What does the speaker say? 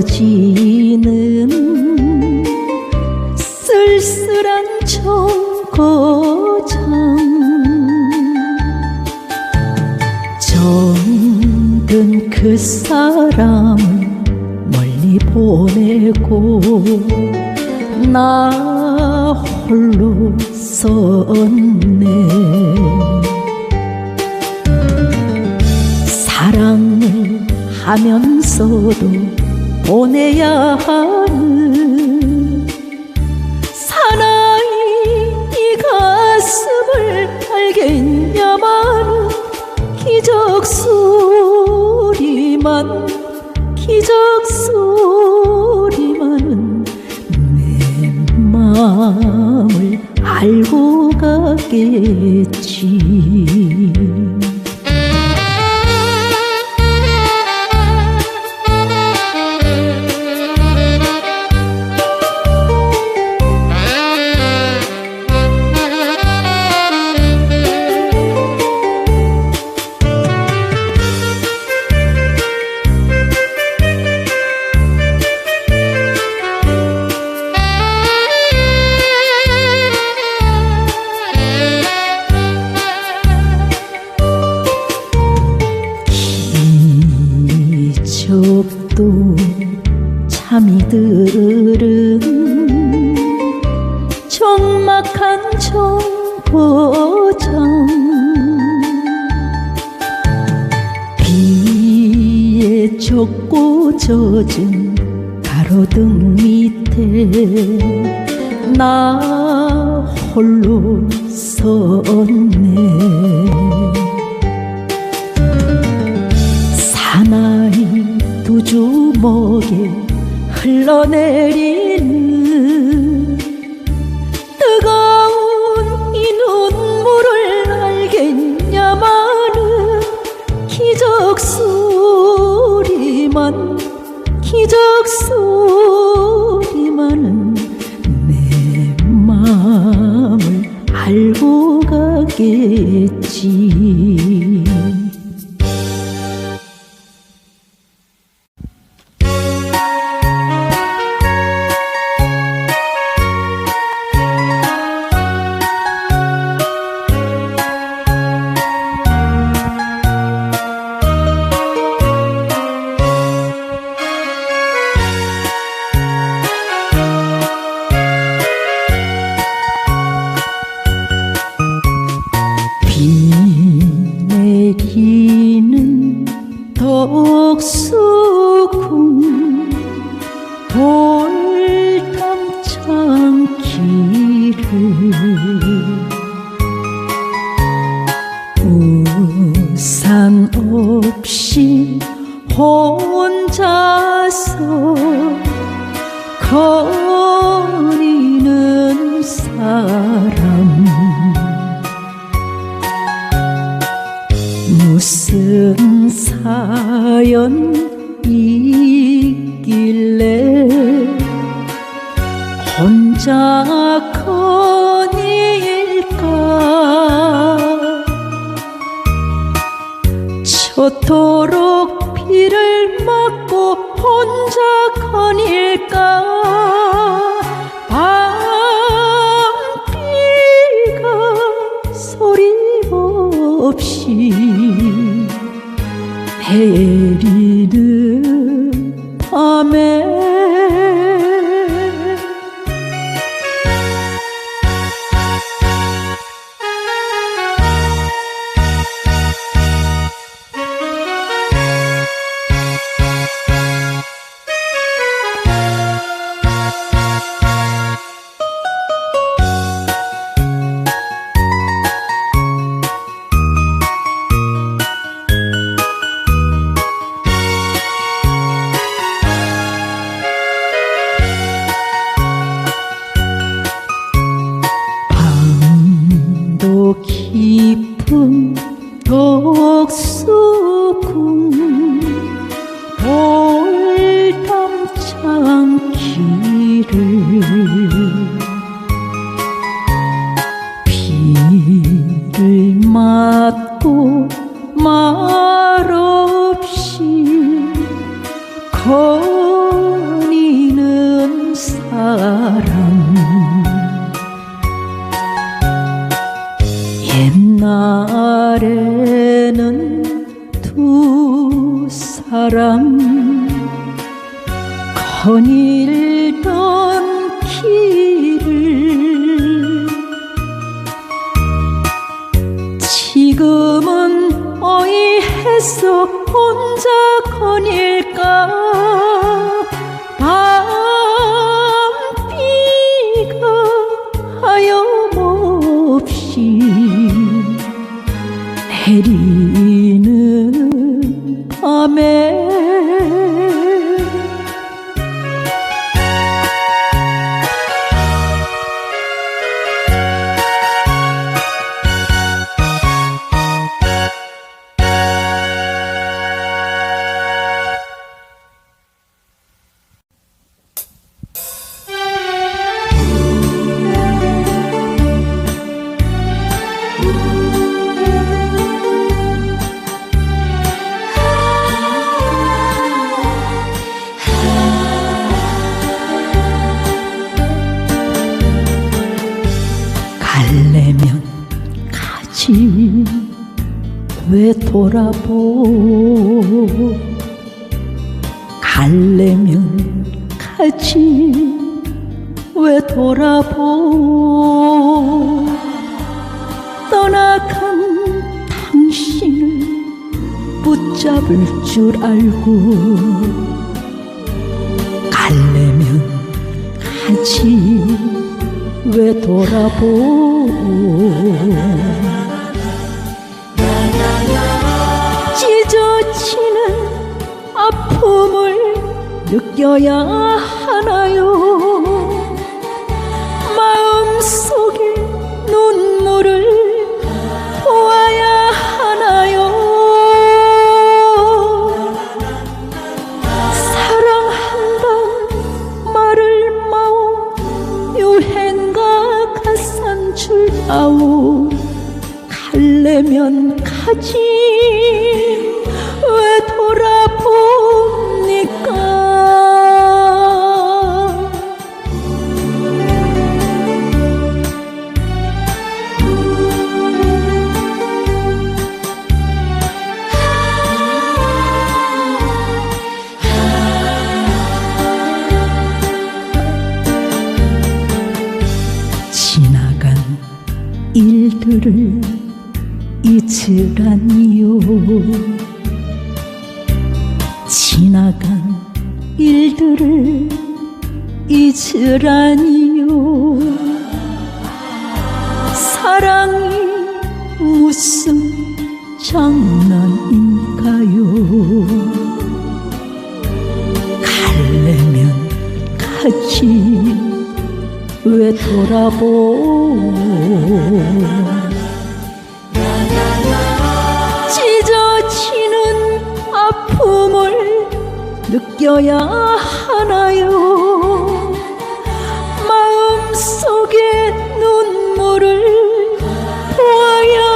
떨어지는 쓸쓸한 정거장. 정든 그 사람을 멀리 보내고 나 홀로 섰네. 사랑을 하면서도 보내야 하는 사나이 이 가슴을 알겠냐마는 기적 소리만 기적 소리만은 내 마음을 알고 가겠지 참이들은 적막한 정거장. 비에 젖고 젖은 가로등 밑에 나 홀로 섰네. 사나이 두 주먹에 흘러내리 우산 없이 혼자서 거리는 사람. 무슨 사연 있길래 혼자 저토록 비를 맞고 혼자 거닐까 깊은 독수궁 돌담창 길을. 비를 맞고 말 거닐던 길을 지금은 어이해서 혼자 거닐까? 밤비가 하염없이 내리 돌아보. 갈래면 가지 왜 돌아보? 떠나간 당신을 붙잡을 줄 알고 갈래면 가지 왜 돌아보 찢어지는 아픔을 느껴야 하나요? 마음속에 눈물을 보아야 하나요? 사랑한다는 말을 마오 유행가 가산 줄 아오 갈래면 가지 일들을 잊으라니요. 지나간 일들을 잊으라니요. 사랑이 무슨 장난인가요? 갈래면 가지 왜 돌아보 찢어지는 아픔을 느껴야 하나요? 마음속에 눈물을 보아야